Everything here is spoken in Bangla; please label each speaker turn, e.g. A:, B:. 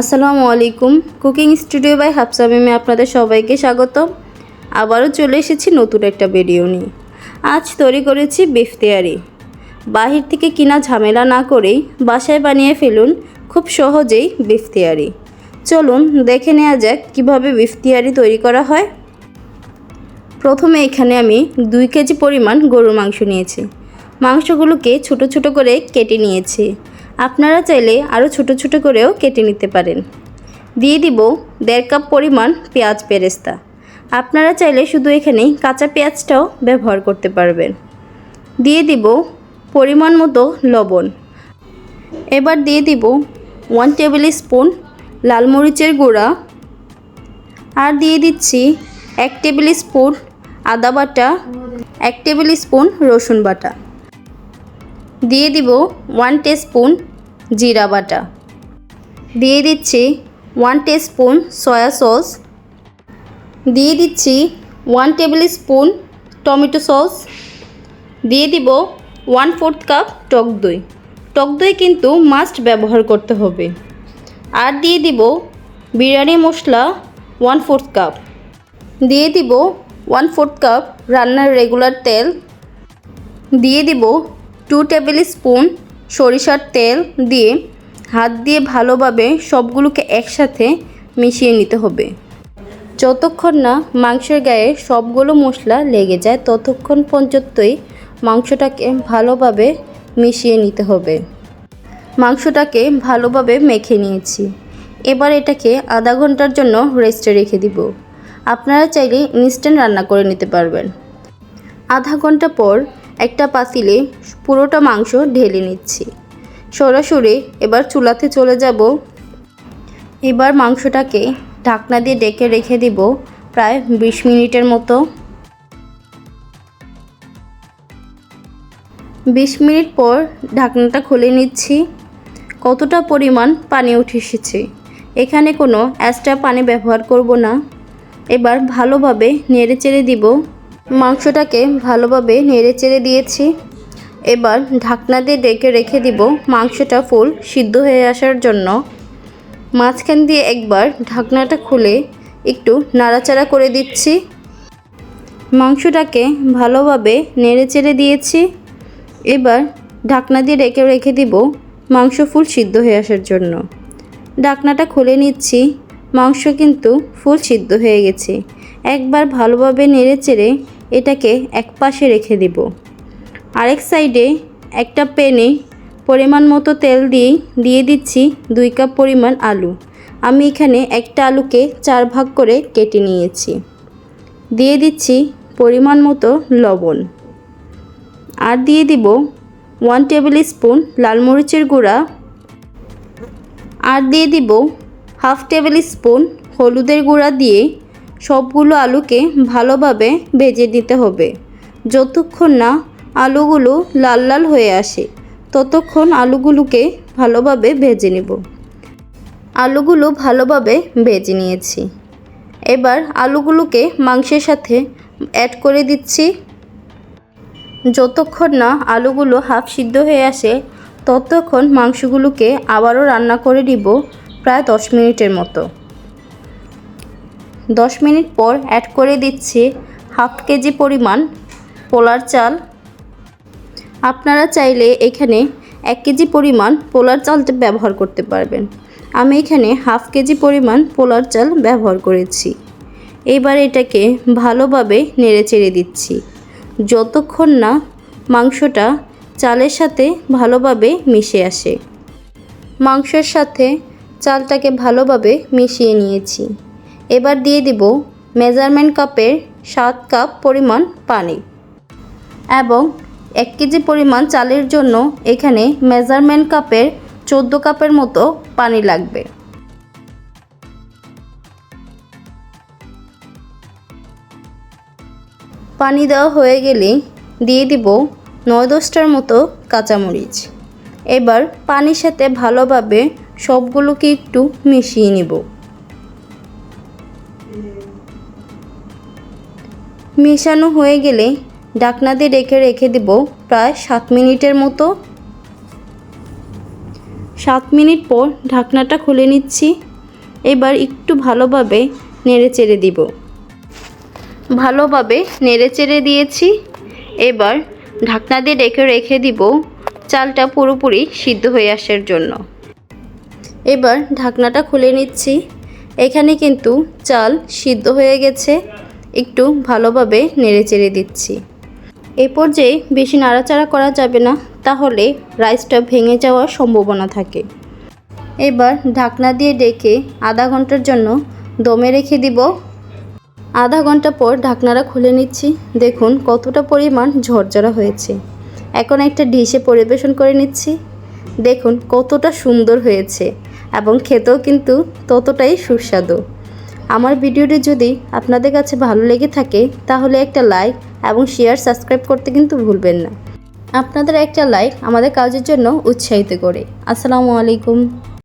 A: আসসালামু আলাইকুম। কুকিং স্টুডিও বাই হাফসা আপনাদের সবাইকে স্বাগত আবারও চলে এসেছি নতুন একটা ভিডিও নিয়ে। আজ তৈরি করেছি বিফ তেয়ারি। বাহির থেকে কিনা ঝামেলা না করেই বাসায় বানিয়ে ফেলুন খুব সহজেই বিফ তেয়ারি। চলুন দেখে নেওয়া যাক কীভাবে বিফ তেয়ারি তৈরি করা হয়। প্রথমে এখানে আমি দুই কেজি পরিমাণ গরুর মাংস নিয়েছি। মাংসগুলোকে ছোট ছোট করে কেটে নিয়েছি। আপনারা চাইলে আরও ছোট ছোট করেও কেটে নিতে পারেন। দিয়ে দিব দেড় কাপ পরিমাণ পেঁয়াজ বেরেস্তা। আপনারা চাইলে শুধু এখানে কাঁচা পেঁয়াজটাও ব্যবহার করতে পারবেন। দিয়ে দিব পরিমাণ মতো লবণ। এবার দিয়ে দিব ওয়ান টেবিল স্পুন লাল মরিচের গুঁড়া। আর দিয়ে দিচ্ছি এক টেবিল স্পুন আদা বাটা, এক টেবিল স্পুন রসুন বাটা। দিয়ে দিব ওয়ান স্পুন জিরা বাটা। দিয়ে দিচ্ছি ওয়ান স্পুন সয়া সস দিয়ে দিচ্ছি one tablespoon tomato sauce দিয়ে দিব ওয়ান ফোর্থ কাপ টক দই। টক দই কিন্তু মাস্ট ব্যবহার করতে হবে। আর দিয়ে দিব biryani masala one fourth cup দিয়ে দিব ওয়ান ফোর্থ কাপ রান্নার রেগুলার তেল। দিয়ে দিব টু টেবিল স্পুন সরিষার তেল দিয়ে হাত দিয়ে ভালোভাবে সবগুলোকে একসাথে মিশিয়ে নিতে হবে। যতক্ষণ না মাংসের গায়ে সবগুলো মশলা লেগে যায়, ততক্ষণ পর্যন্তই মাংসটাকে ভালোভাবে মিশিয়ে নিতে হবে। মাংসটাকে ভালোভাবে মেখে নিয়েছি। এবার এটাকে আধা ঘণ্টার জন্য রেস্টে রেখে দিব। আপনারা চাইলে ইনস্ট্যান্ট রান্না করে নিতে পারবেন। আধা ঘণ্টা পর একটা পাতিলে পুরোটা মাংস ঢেলে নিচ্ছি। সরাসরি এবার চুলাতে চলে যাব। এবার মাংসটাকে ঢাকনা দিয়ে ডেকে রেখে দিব প্রায় বিশ মিনিটের মতো। বিশ মিনিট পর ঢাকনাটা খুলে নিচ্ছি। কতটা পরিমাণ পানি উঠে এসেছে? এখানে কোনো এক্সট্রা পানি ব্যবহার করব না। এবার ভালোভাবে নেড়ে চেড়ে দিব। মাংসটাকে ভালোভাবে নেড়ে চেড়ে দিয়েছি। এবার ঢাকনা দিয়ে ডেকে রেখে দিব মাংসটা ফুল সিদ্ধ হয়ে আসার জন্য। মাঝখান দিয়ে একবার ঢাকনাটা খুলে একটু নাড়াচাড়া করে দিচ্ছি। মাংসটাকে ভালোভাবে নেড়ে চেড়ে দিয়েছি। এবার ঢাকনা দিয়ে রেখে রেখে দিব মাংস ফুল সিদ্ধ হয়ে আসার জন্য। ঢাকনাটা খুলে নিচ্ছি, মাংস কিন্তু ফুল সিদ্ধ হয়ে গেছে। একবার ভালোভাবে নেড়ে চেড়ে এটাকে এক পাশে রেখে দিব। আরেক সাইডে একটা প্যানে পরিমাণ মতো তেল দিয়ে দিয়ে দিচ্ছি দুই কাপ পরিমাণ আলু। আমি এখানে একটা আলুকে চার ভাগ করে কেটে নিয়েছি। দিয়ে দিচ্ছি পরিমাণ মতো লবণ। আর দিয়ে দিব ওয়ান টেবিল স্পুন লাল মরিচের গুঁড়া। আর দিয়ে দিব হাফ টেবিল স্পুন হলুদের গুঁড়া দিয়ে সবগুলো আলুকে ভালোভাবে ভেজে দিতে হবে। যতক্ষণ না আলুগুলো লাল লাল হয়ে আসে, ততক্ষণ আলুগুলোকে ভালোভাবে ভেজে নেব। আলুগুলো ভালোভাবে ভেজে নিয়েছি। এবার আলুগুলোকে মাংসের সাথে অ্যাড করে দিচ্ছি। যতক্ষণ না আলুগুলো হাফ সিদ্ধ হয়ে আসে, ততক্ষণ মাংসগুলোকে আবারও রান্না করে নিব প্রায় দশ মিনিটের মতো। দশ মিনিট পর অ্যাড করে দিচ্ছি হাফ কেজি পরিমাণ পোলার চাল। আপনারা চাইলে এখানে এক কেজি পরিমাণ পোলার চালটা ব্যবহার করতে পারবেন। আমি এখানে হাফ কেজি পরিমাণ পোলার চাল ব্যবহার করেছি। এবার এটাকে ভালোভাবে নেড়ে চেড়ে দিচ্ছি। যতক্ষণ না মাংসটা চালের সাথে ভালোভাবে মিশে আসে। মাংসের সাথে চালটাকে ভালোভাবে মিশিয়ে নিয়েছি। এবার দিয়ে দিব মেজারমেন্ট কাপের সাত কাপ পরিমাণ পানি এবং এক কেজি পরিমাণ চালের জন্য এখানে মেজারমেন্ট কাপের চোদ্দ কাপের মতো পানি লাগবে। পানি দেওয়া হয়ে গেলে দিয়ে দিব নয় দশটার মতো কাঁচামরিচ। এবার পানির সাথে ভালোভাবে সবগুলোকে একটু মিশিয়ে নিব। মেশানো হয়ে গেলে ডাকনা দিয়ে রেখে রেখে দেব প্রায় সাত মিনিটের মতো। সাত মিনিট পর ঢাকনাটা খুলে নিচ্ছি। এবার একটু ভালোভাবে নেড়ে চেড়ে দিব। ভালোভাবে নেড়ে চেড়ে দিয়েছি। এবার ঢাকনা দিয়ে রেখে রেখে দিব চালটা পুরোপুরি সিদ্ধ হয়ে আসার জন্য। এবার ঢাকনাটা খুলে নিচ্ছি। এখানে কিন্তু চাল সিদ্ধ হয়ে গেছে। একটু ভালোভাবে নেড়ে চেড়ে দিচ্ছি। এই পর্যায়ে বেশি নাড়াচাড়া করা যাবে না, তাহলে রাইসটা ভেঙে যাওয়ার সম্ভাবনা থাকে। এবার ঢাকনা দিয়ে ডেকে আধা ঘণ্টার জন্য দমে রেখে দিব। আধা ঘণ্টা পর ঢাকনাটা খুলে নিচ্ছি। দেখুন কতটা পরিমাণ ঝরঝরা হয়েছে। এখন একটা ডিশে পরিবেশন করে নিচ্ছি। দেখুন কতটা সুন্দর হয়েছে এবং খেতেও কিন্তু ততটাই সুস্বাদু। আমার ভিডিওটি যদি আপনাদের কাছে ভালো লেগে থাকে, তাহলে একটা লাইক এবং শেয়ার সাবস্ক্রাইব করতে কিন্তু ভুলবেন না। আপনাদের একটা লাইক আমাদের কাজের জন্য উৎসাহিত করে। আসসালামু আলাইকুম।